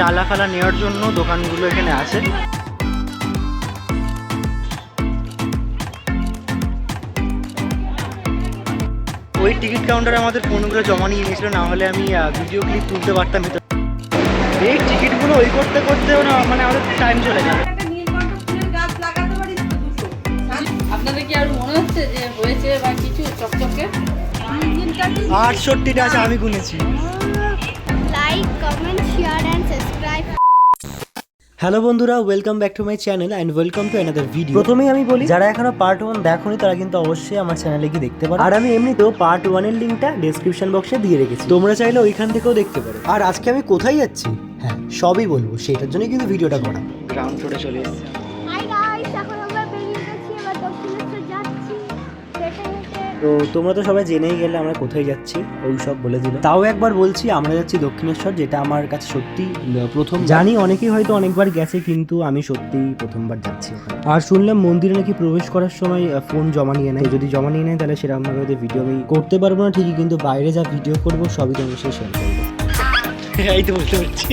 ডালা ফালা নেওয়ার জন্য দোকানগুলো এখানে আছে। ওই টিকিট কাউন্টারে আমাদের ফোনগুলো জমা নিয়ে নিয়েছিল না হলে আমি ভিডিও ক্লিপ তুলতে পারতাম ভিতরে। এই টিকিটগুলো ওই করতে করতে মানে আমাদের টাইম চলে যাবে। একটা নীলকণ্ঠ ফুলের গাছ লাগাতে পারিস তো দুশো। আপনাদের কি আর মনে হচ্ছে যে হয়েছে বা কিছু চকচকে? আটষট্টিটা আছে আমি গুনেছি। হ্যালো বন্ধুরা welcome back to my channel and welcome to another video প্রথমেই আমি বলি যারা এখনও পার্ট ওয়ান দেখোনি তারা কিন্তু অবশ্যই আমার চ্যানেলে গিয়ে দেখতে পারো। আর আমি এমনিতেও পার্ট ওয়ানের লিঙ্কটা ডেসক্রিপশন বক্সে দিয়ে রেখেছি। তোমরা চাইলে ওইখান থেকেও দেখতে পারো। আর আজকে আমি কোথায় যাচ্ছি? হ্যাঁ। সবই বলব সেটার জন্যই কিন্তু ভিডিওটা করা। গ্রাউন্ড ফ্লোরে চলে এসেছি। তো তোমরা তো সবাই জেনেই গেলে আমরা কোথায় যাচ্ছি ওই সব বলে দিল তাও একবার বলছি আমরা যাচ্ছি দক্ষিণেশ্বর যেটা আমার কাছে সত্যি প্রথম জানি অনেকেই হয়তো অনেকবার গেছে কিন্তু আমি সত্যিই প্রথমবার যাচ্ছি। আর শুনলাম মন্দিরে নাকি প্রবেশ করার সময় ফোন জমা নিয়ে নেয়। যদি জমা নিয়ে নেয় তাহলে সেরকম ভাবে ওদের ভিডিও আমি করতে পারব না ঠিকই কিন্তু বাইরে যা ভিডিও করব সবই তোমার সাথে শেয়ার করব। এই তো বুঝতে পারছি।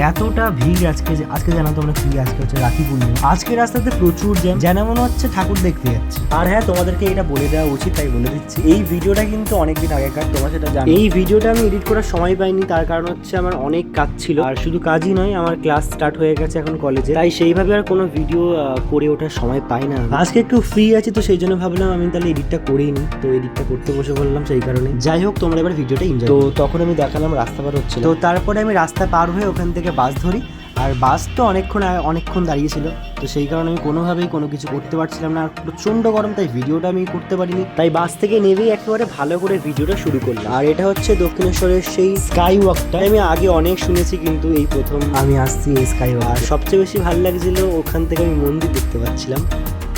এতটা ভিড় আজকে যে- আজকে জানো তোমরা কি আজকে হচ্ছে রাখি পূর্ণিমা। আজকে রাস্তাতে প্রচুর জ্যাম যেন মনে হচ্ছে ঠাকুর দেখতে যাচ্ছে। আর হ্যাঁ তোমাদেরকে এটা বলে দেওয়া উচিত তাই বলে দিচ্ছি। এই ভিডিওটা কিন্তু অনেকদিন আগেকার তোমরা সেটা জানো। এই ভিডিওটা আমি এডিট করার সময় পাইনি তার কারণ হচ্ছে আমার অনেক কাজ ছিল। আর শুধু কাজই নয় আমার ক্লাস স্টার্ট হয়ে গেছে এখন কলেজে তাই সেইভাবে আর কোনো ভিডিও করে ওঠার সময় পাই না আজকে একটু ফ্রি আছি তো সেই জন্য ভাবলাম আমি তাহলে এডিটটা করেই নি তো এডিটটা করতে বসে বললাম সেই কারণে। যাই হোক তোমরা এবার ভিডিওটা এনজয় তো তখন আমি দেখালাম রাস্তা পার হচ্ছে তো তারপরে আমি রাস্তা পার হয়ে ওখান থেকে বাস ধরি আর বাস তো অনেকক্ষণ অনেকক্ষণ দাঁড়িয়েছিল। তো সেই কারণে আমি কোনোভাবেই কোনো কিছু করতে পারছিলাম না আর প্রচণ্ড গরম তাই ভিডিওটা আমি করতে পারিনি। তাই বাস থেকে নেমেই একেবারে ভালো করে ভিডিওটা শুরু করলাম। আর এটা হচ্ছে দক্ষিণেশ্বরের সেই স্কাই ওয়াকটা আমি আগে অনেক শুনেছি কিন্তু এই প্রথম আমি আসছি এই স্কাই ওয়াক আর সবচেয়ে বেশি ভালো লাগছিল ওখান থেকে আমি মন্দির দেখতে পাচ্ছিলাম।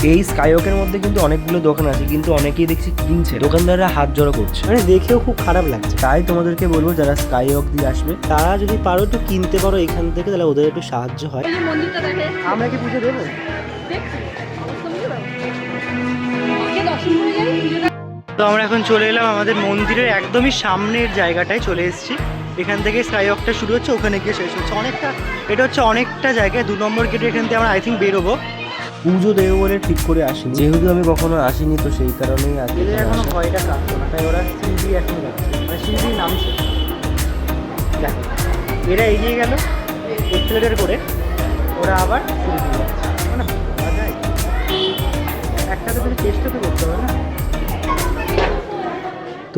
এই স্কাইওকের মধ্যে কিন্তু অনেকগুলো দোকান আছে কিন্তু অনেকেই দেখছি কিনছে দোকানদাররা হাত জড়ো করছে। মানে দেখেও খুব খারাপ লাগছে। তাই তোমাদেরকে বলব যারা স্কাইওয়াক দিয়ে আসবে তারা যদি পারো একটু কিনতে পারো এখান থেকে তাহলে ওদের একটু সাহায্য হয়। আমরা কি পুজো দেবো? তো আমরা এখন চলে এলাম আমাদের মন্দিরের একদমই সামনের জায়গাটায় চলে এসেছি। এখান থেকে স্কাইওয়াকটা শুরু হচ্ছে ওখানে গিয়ে শেষ হচ্ছে। অনেকটা এটা হচ্ছে অনেকটা জায়গায় দু নম্বর গেটে এখান থেকে আমরা আই থিঙ্ক বেরোবো। পুজো দেবো বলে ঠিক করে আসিনি। যেহেতু আমি কখনো আসিনি তো সেই কারণেই আজকে এখনও ভয়টা কাটতো না তাই ওরা সিঁড়ি এখন যাচ্ছে মানে সিঁড়ি নামছে দেখো এরা এগিয়ে গেল এক্সেলেটার করে ওরা আবার সিঁড়ি তো যাচ্ছে মানে ভাবা যায়। একটাতে তুমি চেষ্টা তো করতে হবে না।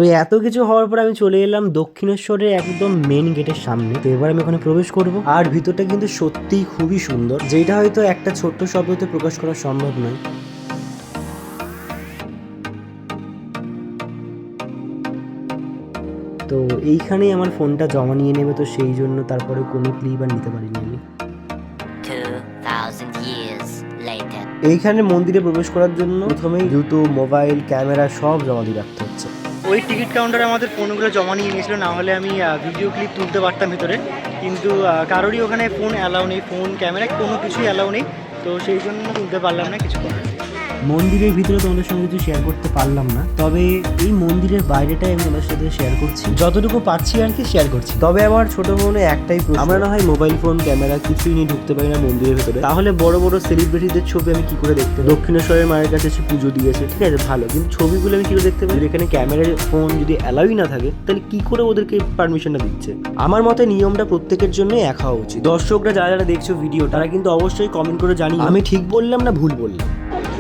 তো এত কিছু হওয়ার পর আমি চলে এলাম দক্ষিণেশ্বরের একদম মেন গেটের সামনে। তো এবার আমি ওখানে প্রবেশ করব। আর ভিতরটা কিন্তু সত্যিই খুবই সুন্দর। যেটা হয়তো একটা ছোট্ট শব্দতে প্রকাশ করা সম্ভব নয়। তো এইখানেই আমার ফোনটা জমা নিয়ে নেবে তো সেই জন্য তারপরে কোনো ক্লিপ আর নিতে পারিনি আমি। 2,000 years later. এইখানে মন্দিরে প্রবেশ করার জন্য প্রথমেই জুতো মোবাইল ক্যামেরা সব জমা দিয়ে রাখতে ওই টিকিট কাউন্টারে আমাদের ফোনগুলো জমা নিয়ে নিয়েছিল না হলে আমি ভিডিও ক্লিপ তুলতে পারতাম ভিতরে কিন্তু কারোরই ওখানে ফোন অ্যালাউ নেই ফোন ক্যামেরা কোনো কিছুই অ্যালাউ নেই তো সেই জন্য তুলতে পারলাম না কিছু। মন্দিরের ভিতরে তোমাদের সঙ্গে কিছু শেয়ার করতে পারলাম না। তবে এই মন্দিরের বাইরেটাই আমি তোমাদের সাথে শেয়ার করছি। যতটুকু পাচ্ছি আর কি শেয়ার করছি। তবে আমার ছোট মনে একটাই প্রশ্ন আমরা না হয় মোবাইল ফোন ক্যামেরা কিছুই নিয়ে ঢুকতে পারি না মন্দিরের ভিতরে। তাহলে বড় বড় সেলিব্রিটিদের ছবি আমি কি করে দেখতে? দক্ষিণেশ্বরের মায়ের কাছে এসে পুজো দিয়েছে। ঠিক আছে ভালো। কিন্তু ছবিগুলো আমি কি করে দেখতে পারি? এখানে ক্যামেরার ফোন যদি অ্যালাউই না থাকে তাহলে কি করে ওদেরকে পারমিশনটা দিচ্ছে? আমার মতে নিয়মটা প্রত্যেকের জন্য এক হওয়া উচিত। দর্শকরা যারা যারা দেখছ ভিডিও তারা কিন্তু অবশ্যই কমেন্ট করে জানি আমি ঠিক বললাম না ভুল বললাম?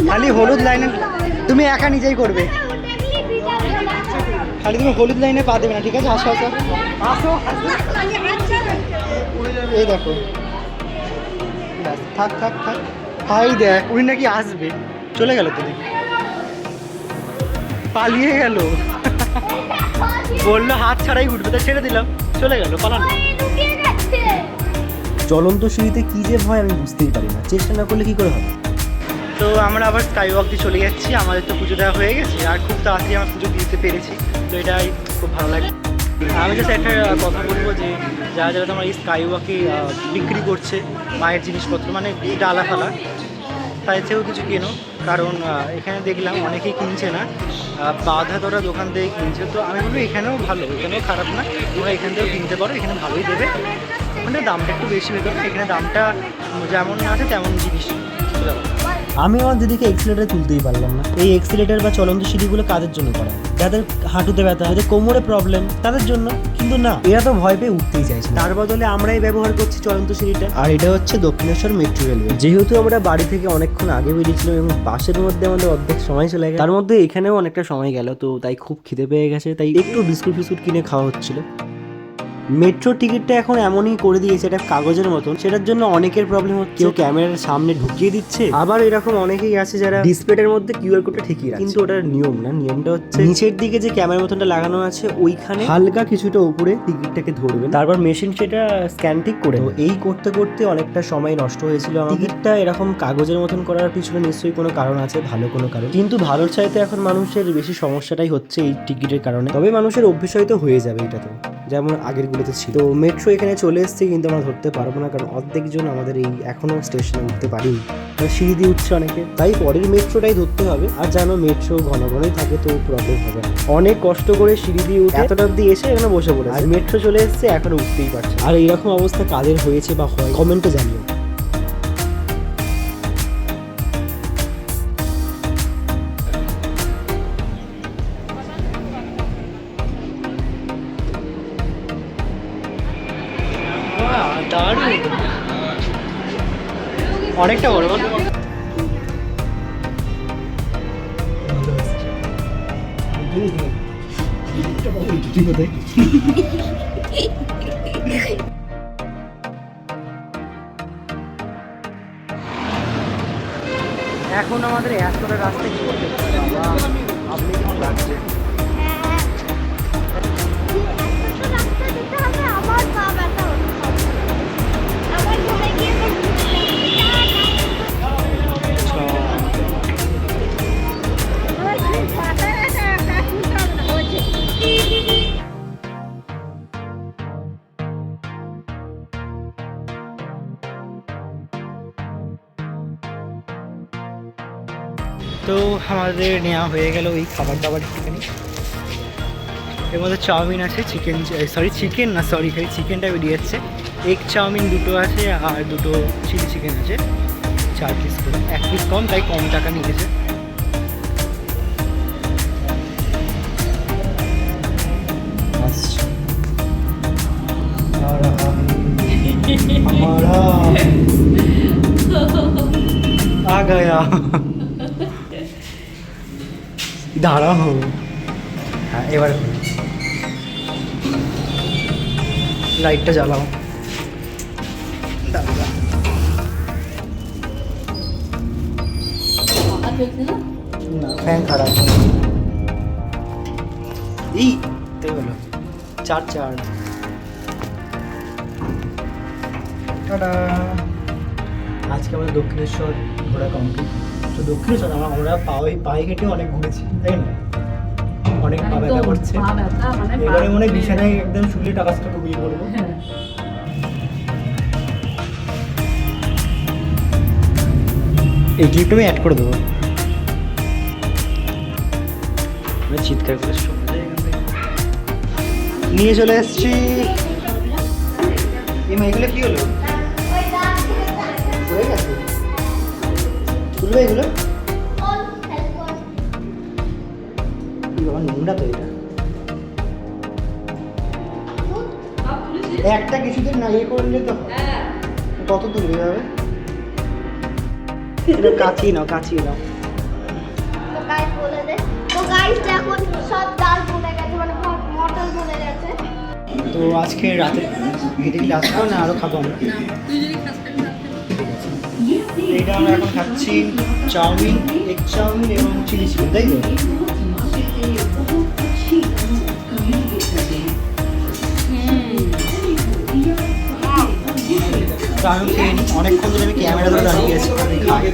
খালি হলুদ লাইনে তুমি একা নিজেই করবে। খালি তুমি হলুদ লাইনে পা দেবে না ঠিক আছে? আসো আসো। আসো এই দেখো। ব্যাস, থাক থাক থাক। হাই দেখ উনি নাকি আসবে। চলে গেল তো দেখি। পালিয়ে গেল। বলল হাত ছাড়াই উঠবে তাই ছেড়ে দিলাম। চলে গেল পালানো চলন্ত সিঁড়িতে কি যে ভয় আমি বুঝতেই পারি না। চেষ্টা না করলে কি করে হবে? তো আমরা আবার স্কাই ওয়াক দিয়ে চলে যাচ্ছি। আমাদের তো পুজো দেওয়া হয়ে গেছে আর খুব তাড়াতাড়ি আমরা পুজো দিতে পেরেছি। তো এটাই খুব ভালো লাগে আমি জাস্ট একটা কথা বলব যে, যারা যারা তোমার এই স্কাই ওয়াকে বিক্রি করছে, মায়ের জিনিসপত্র মানে ডালা ফালা তাই থেকেও কিছু কেনো। কারণ এখানে দেখলাম অনেকেই কিনছে না। বাধা ধরা দোকান থেকে কিনছে। তো আমি বলব এখানেও ভালো, এখানেও খারাপ না। তোমরা এখান থেকেও কিনতে পারো, এখানে ভালোই দেবে। ওখানে দামটা একটু বেশি ভেতরে এখানে দামটা যেমন আছে, তেমন জিনিস? আমি আমার দিদিকে এক্সিলেটার তুলতেই পারলাম না। এই এক্সিলেটার বা চলন্ত সিঁড়িগুলো কাদের জন্য করা? যাদের হাঁটুতে ব্যথা যাদের কোমরে প্রবলেম তাদের জন্য? কিন্তু না এরা তো ভয় পেয়ে উঠতেই চাইছে তার বদলে আমরাই ব্যবহার করছি চলন্ত সিঁড়িটা। আর এটা হচ্ছে দক্ষিণেশ্বর মেট্রো রেলওয়ে যেহেতু আমরা বাড়ি থেকে অনেকক্ষণ আগে বেরিয়েছিলাম এবং বাসের মধ্যে আমাদের অর্ধেক সময় চলে গেল তার মধ্যে এখানেও অনেকটা সময় গেল তো তাই খুব খিদে পেয়ে গেছে তাই একটু বিস্কুট ফিস্কুট কিনে খাওয়া হচ্ছিল। মেট্রো টিকিটটা এখন এমনই করে দিয়েছে এটা কাগজের মতন সেটার জন্য অনেকের প্রবলেম হচ্ছে। কেউ ক্যামেরার সামনে ঢুকিয়ে দিচ্ছে। আবার এরকম অনেকেই আছে যারা ডিসপ্লেটার মধ্যে কিউআর কোডটা ঠিকই রাখছে। কিন্তু ওটার নিয়ম না নিয়মটা হচ্ছে নিচের দিকে যে ক্যামেরার মতনটা লাগানো আছে ওইখানে হালকা কিছুটা উপরে টিকিটটাকে ধরবে তারপর মেশিন সেটা স্ক্যান ঠিক করে দেবে। এই করতে করতে অনেকটা সময় নষ্ট হয়েছিল। আমার টিকিটটা এরকম কাগজের মতন করার পিছনে নিশ্চয়ই কোনো কারণ আছে ভালো কোনো কারণ। কিন্তু ভালোর চাইতে এখন মানুষের বেশি সমস্যাটাই হচ্ছে এই টিকিটের কারণে। তবে মানুষের অভ্যেস হয়তো হয়ে যাবে এটাতে যেমন আগের গুলোতে ছিল। তো মেট্রো এখানে চলে এসেছে কিন্তু আমরা ধরতে পারব না কারণ অর্ধেকজন আমাদের এই এখনও স্টেশনে উঠতে পারিনি। তো সিঁড়ি দিয়ে উঠছে অনেকে। তাই পরের মেট্রোটাই ধরতে হবে। আর জানো মেট্রো ঘন ঘনই থাকে তো প্রবলেম হবে। অনেক কষ্ট করে সিঁড়ি দিয়ে উঠে এতটা অব্দি এসে এখানে বসে পড়ে আর মেট্রো চলে এসছে, এখনও উঠতেই পারছে আর এইরকম অবস্থা কাদের হয়েছে বা হয় কমেন্টে জানিও। অনেকটা বড় এখন আমাদের এতটা রাস্তা কি করতে? বাবা আপনি লাগছে তো আমাদের নেওয়া হয়ে গেল ওই খাবার দাবার একটুখানি এর মধ্যে চাউমিন আছে চিকেন সরি চিকেন না সরি খালি চিকেনটা বেরিয়ে যাচ্ছে এগ চাউমিন দুটো আছে আর দুটো চিলি চিকেন আছে চার পিস করে এক পিস কম তাই কম টাকা নিয়েছে আসছে। আর हमारा आ गया দাঁড়াও। হ্যাঁ এবার লাইটটা জ্বালাও। না ফ্যান খারাপ। এই চার চার। আজকে আমাদের দক্ষিণেশ্বর ঘোরা কমপ্লিট তো দক্ষিণেশ্বর আমরা আমরা পায়ে পায়ে হেঁটে অনেক ঘুরেছি তাই না? অনেক পা ব্যথা করছে। মানে এবারে মনে হয় বিছানায় একদম শুলে টাকা টাকা ঘুমিয়ে পড়ব। হ্যাঁ। এই ক্লিপটা আমি অ্যাড করে দেবো। আমি চিৎকার করে। নিয়ে চলে এসছি। এই মেয়েগুলো কি হলো? তুলবে এগুলো? নোংরা তো এটা। একটা কিছুদিন না ইয়ে করলে তো হ্যাঁ কত তুলবে হবে এটা কাচিয়ে নাও কাচিয়ে নাও। তো আজকে রাতে এটা কি না আরও খাব আমরা? এইটা আমরা এখন খাচ্ছি chow mein egg chow mein এবং চিলি চিকেন, তাই তো? আমি খেয়ে নিই। অনেকক্ষণ ধরে আমি ক্যামেরা ধরে দাঁড়িয়ে আছি, আমি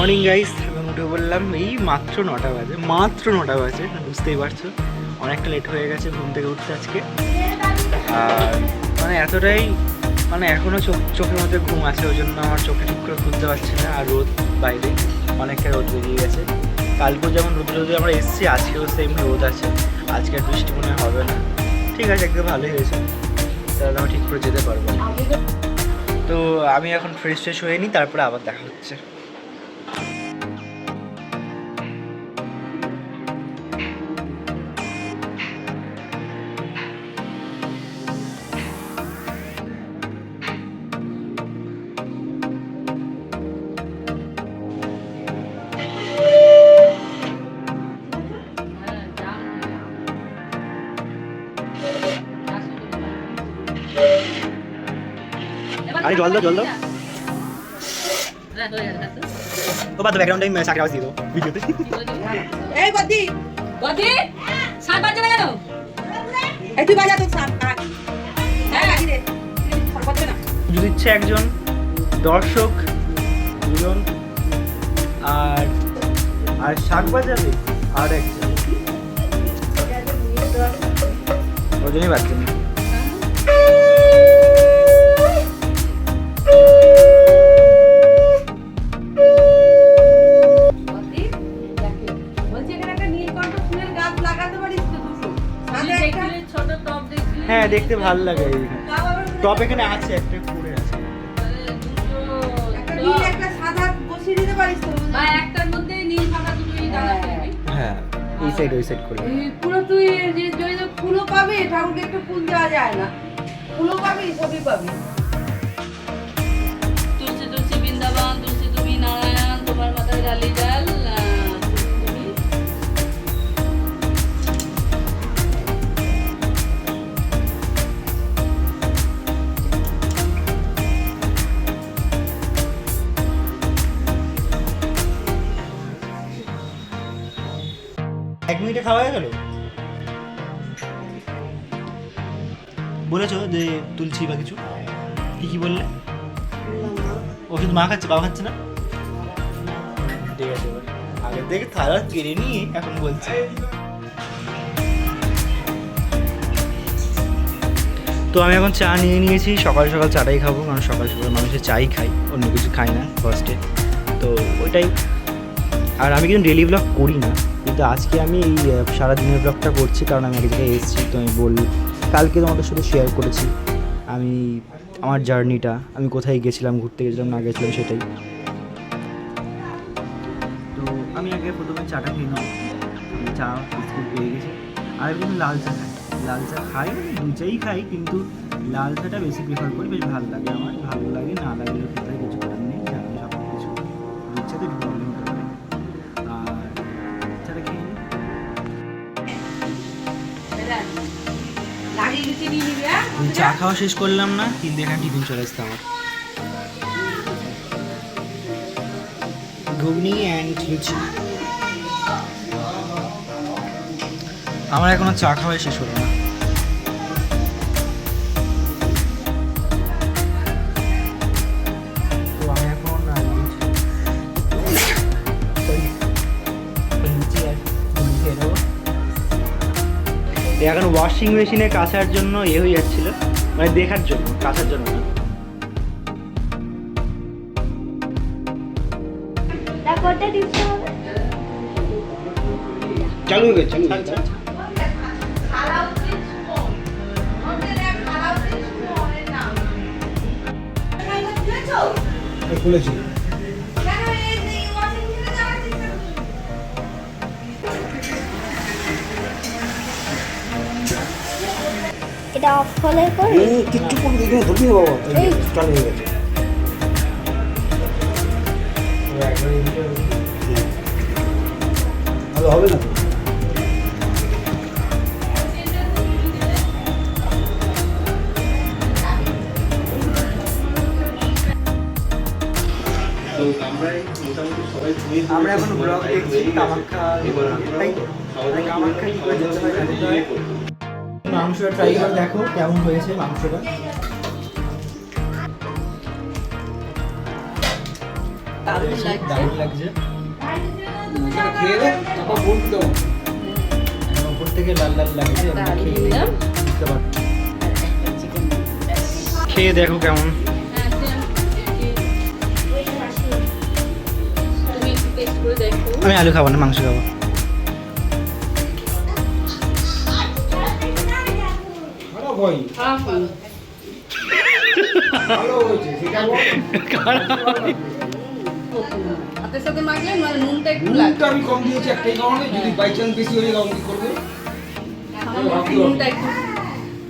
মর্নিং গাইস আমি উঠে বললাম, এই মাত্র নটা বাজে, মাত্র নটা বাজে। বুঝতেই পারছ, অনেকটা লেট হয়ে গেছে ঘুম থেকে উঠতে আজকে। আর মানে এতটাই মানে এখনও চোখ, চোখের মধ্যে ঘুম আছে, ওই জন্য আমার চোখে ঠিক করে খুলতে পারছি না, আর রোদ বাইরে, অনেকটা রোদ বেরিয়ে গেছে। কালকেও যেমন রোদ রোদে আমরা এসেছি, আজকেও সেম রোদ আছে, আজকে বৃষ্টি মনে হবে না। ঠিক আছে, একদম ভালোই হয়েছে। তাহলে আমি ঠিক করে যেতে পারব। তো আমি এখন ফ্রেশ ট্রেশ হয়ে নিই, তারপরে আবার দেখা হচ্ছে। জল দাও, জল দাও। ও বাদ ব্যাকগ্রাউন্ডে আমি চাকরি আওয়াজ দিয়ে দেবো ভিডিওতে এই বদি বদি, সাত বাজছে না কেন? এই তুই বাজা তো কাট হ্যাঁ পুজো দিচ্ছে একজন দর্শক দুজন আর আর শাক বাজাবে আর একজন। ওজনই বাচ্চা না হ্যাঁ দেখতে ভালো লাগে টপ এখানে আছে একটা আছে। একটা সাদা বসিয়ে দিতে পারিস তো? বা একটার মধ্যে নীল সাদা দুটোই দানা হ্যাঁ। এই সাইড ওই সাইড করে। পুরো তুই যে ফুলও পাবি ঠাকুরকে একটু ফুল দেওয়া যায় না। ফুলও পাবি সবই পাবি। তুলসী তুলসী বৃন্দাবন তুলসী তুমি নারায়ণ তোমার মাথায় ডালি এক মিনিটে খাওয়া হয়ে গেল? বলেছ যে তুলছি বা কিছু? কি কি বললে? ওষুধ মা খাচ্ছে, বাবা খাচ্ছে না? আগের থেকে থালা কেড়ে নিয়ে এখন বলছে। তো আমি এখন চা নিয়ে নিয়েছি, সকাল সকাল চাটাই খাব, কারণ সকাল সকাল মানুষের চাই খাই অন্য কিছু খাই না ফার্স্টে তো ওইটাই। আর আমি কিন্তু ডেলি ব্লগ করি না। কিন্তু আজকে আমি এই সারাদিনের ব্লগটা করছি, কারণ আমি এক জায়গায় এসেছি, তো আমি বল, কালকে তোমাদের সাথে শেয়ার করেছি। আমি, আমার জার্নিটা আমি কোথায় গেছিলাম, ঘুরতে গেছিলাম, না গেছিলাম সেটাই। তো আমি আগে প্রথমে চাটা খেয়ে নিই চা, বিস্কুট পেয়ে গেছি। আর কিন্তু লাল চা খাই। লাল চা খাই মানে দু চাই খাই, কিন্তু লাল চাটা বেশি প্রেফার করি, বেশ ভালো লাগে আমার। ভালো লাগে, না লাগলে চা খাওয়া শেষ করলাম না কিন্তু এখানে টিফিন চলে আসতে আমার। ঘুগনি অ্যান্ড লুচি। আমার এখনও চা খাওয়াই শেষ হলো না। এখন ওয়াশিং মেশিনে কাচার জন্য এ হয়ে যাচ্ছিল। মানে দেখার জন্য কাচার জন্য। চালু হয়ে গেছে আচ্ছা এটা অফ হলে পরে? কিচ্ছু করে দেখে ধরবি বাবা। এই। চালু হয়ে গেছে। হবে না আমরা এখন ব্লগ দেখছি কামাখ্যা তাই কামাখ্যা কি করে যেতে হয় হয়। মাংসটা ট্রাই করে দেখো কেমন হয়েছে মাংসটা। দারুণ লাগছে। খেয়ে তারপর উপর থেকে লাল লাল লাগছে। খেয়ে দেখো কেমন। হ্যাঁ আমি আলু খাব না মাংস খাব। না। ভালো হয়েছে সেটা হাতের সাথে মাখলে মানে নুনটা একটু নুনটা লাগবে আমি কম দিয়েছি একটাই কারণে যদি বাই চান্স বেশি হয়ে যায় কি করবে? নুনটা একটু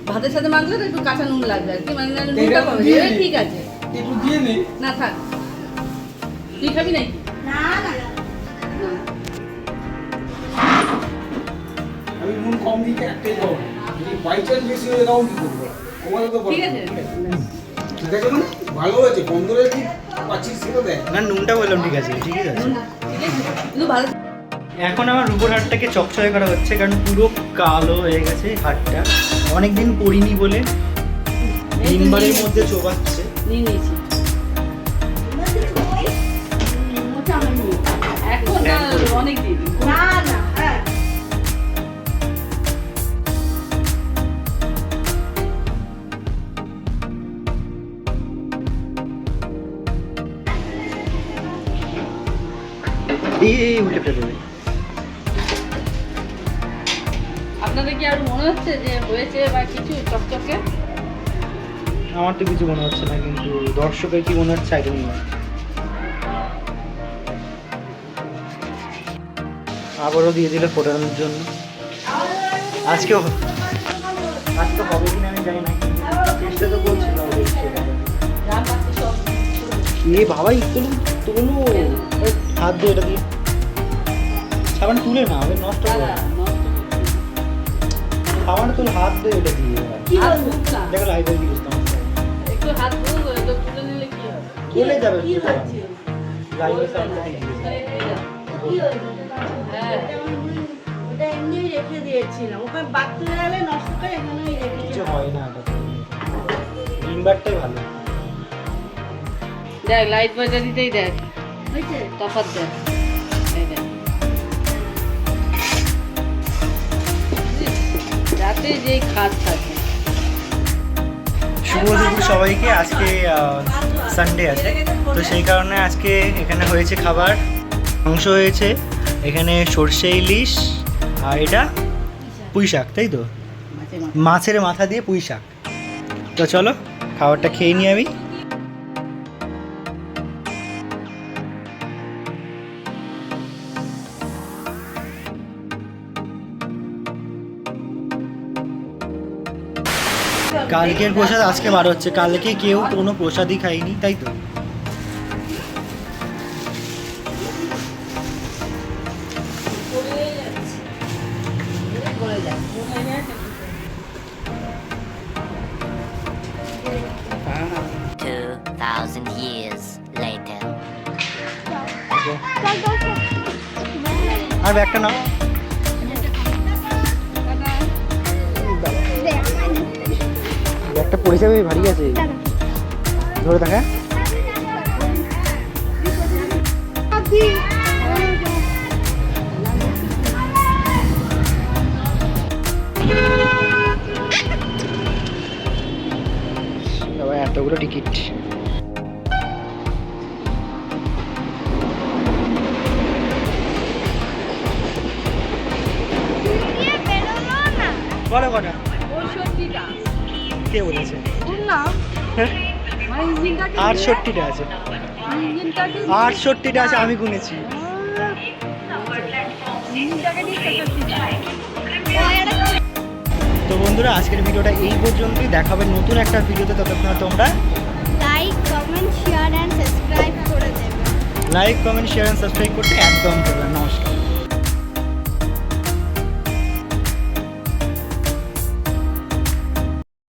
ভাতের সাথে মাখলে তো একটু কাঁচা নুন লাগবে আর কি মানে না, নুনটা কমে। ঠিক আছে। একটু দিয়ে নে। না থাক। তুই খাবি নাকি? আমি নুন কম দিতে একটাই কারণে বাই চান্স বেশি হয়ে যায় কি করবে? কমাতে তো ঠিক আছে। ঠিক মানে ভালো হয়েছে বন্ধুরা কি পাচ্ছিস সেটা দেখ না নুনটা বললাম ঠিক আছে ঠিক আছে। কিন্তু ভালো। এখন আমার রূপোর হাটটাকে চকচকে করা হচ্ছে কারণ পুরো কালো হয়ে গেছে হাটটা। অনেকদিন পরিনি বলে তিনবারের মধ্যে চোবাচ্ছে। নিয়ে নিয়েছি। এখন না না না। এই এই উল্টে ফেলে দেবে। আপনাদের কি আর মনে হচ্ছে যে হয়েছে বা কিছু চকচকে? আমার তো কিছু মনে হচ্ছে না কিন্তু দর্শকের কি মনে হচ্ছে না আবারও দিয়ে দিলে ফোটানোর জন্য। আজকেও আজকে হবে কিনা আমি জানি না চেষ্টা তো করছিলাম এ বাবা ইতুল তুলো হাত দিয়ে এটা দিয়ে। সাবান তুলে না হবে নষ্ট দাদা করে সাবান তুল হাত দিয়ে এটা দিয়ে। দেখো লাইভে দিয়ে একটু হাত তুলে নিলে কি হবে? চলে যাবে? কি হচ্ছে? লাইভে যাবে। কি হ্যাঁ। ওটা এমনি রেখে দিয়েছিলাম। ওখানে বাড়তে গেলে নষ্ট করে এখানেই রেখে কিছু হয় না ইনভার্টারটাই ভালো। দেখ লাইট বাজা দিতেই দেখ। তফাৎ দেখ। রাতে যে খাদ থাকে। শুভ দুপুর সবাইকে আজকে সানডে আছে। তো সেই কারণে আজকে এখানে হয়েছে খাবার। মাংস হয়েছে এখানে সর্ষে ইলিশ আর এটা পুঁই শাক তাই তো? মাছের মাথা দিয়ে পুঁই শাক। তো চলো খাবারটা খেয়ে নিই আমি। কালকের প্রসাদ আজকে বার হচ্ছে। কালকে কেউ কোনো প্রসাদই খায়নি তাই তো? Thousand years later. আর ব্যাগটা নাও। ব্যাগটা পড়ে যাবে ভারী আছে ধরে দেখা বাবা এতগুলো টিকিট। বলো কটা কে বলেছে? ইঞ্জিনটাকে আটষট্টিটা আছে। আটষট্টিটা আছে আমি গুনেছি। তো বন্ধুরা আজকের ভিডিওটা এই পর্যন্তই। দেখাবে নতুন একটা ভিডিওতে ততক্ষণ তোমরা like comment share and subscribe করে দেবেন like comment share and subscribe করতে একদম করবে নমস্কার।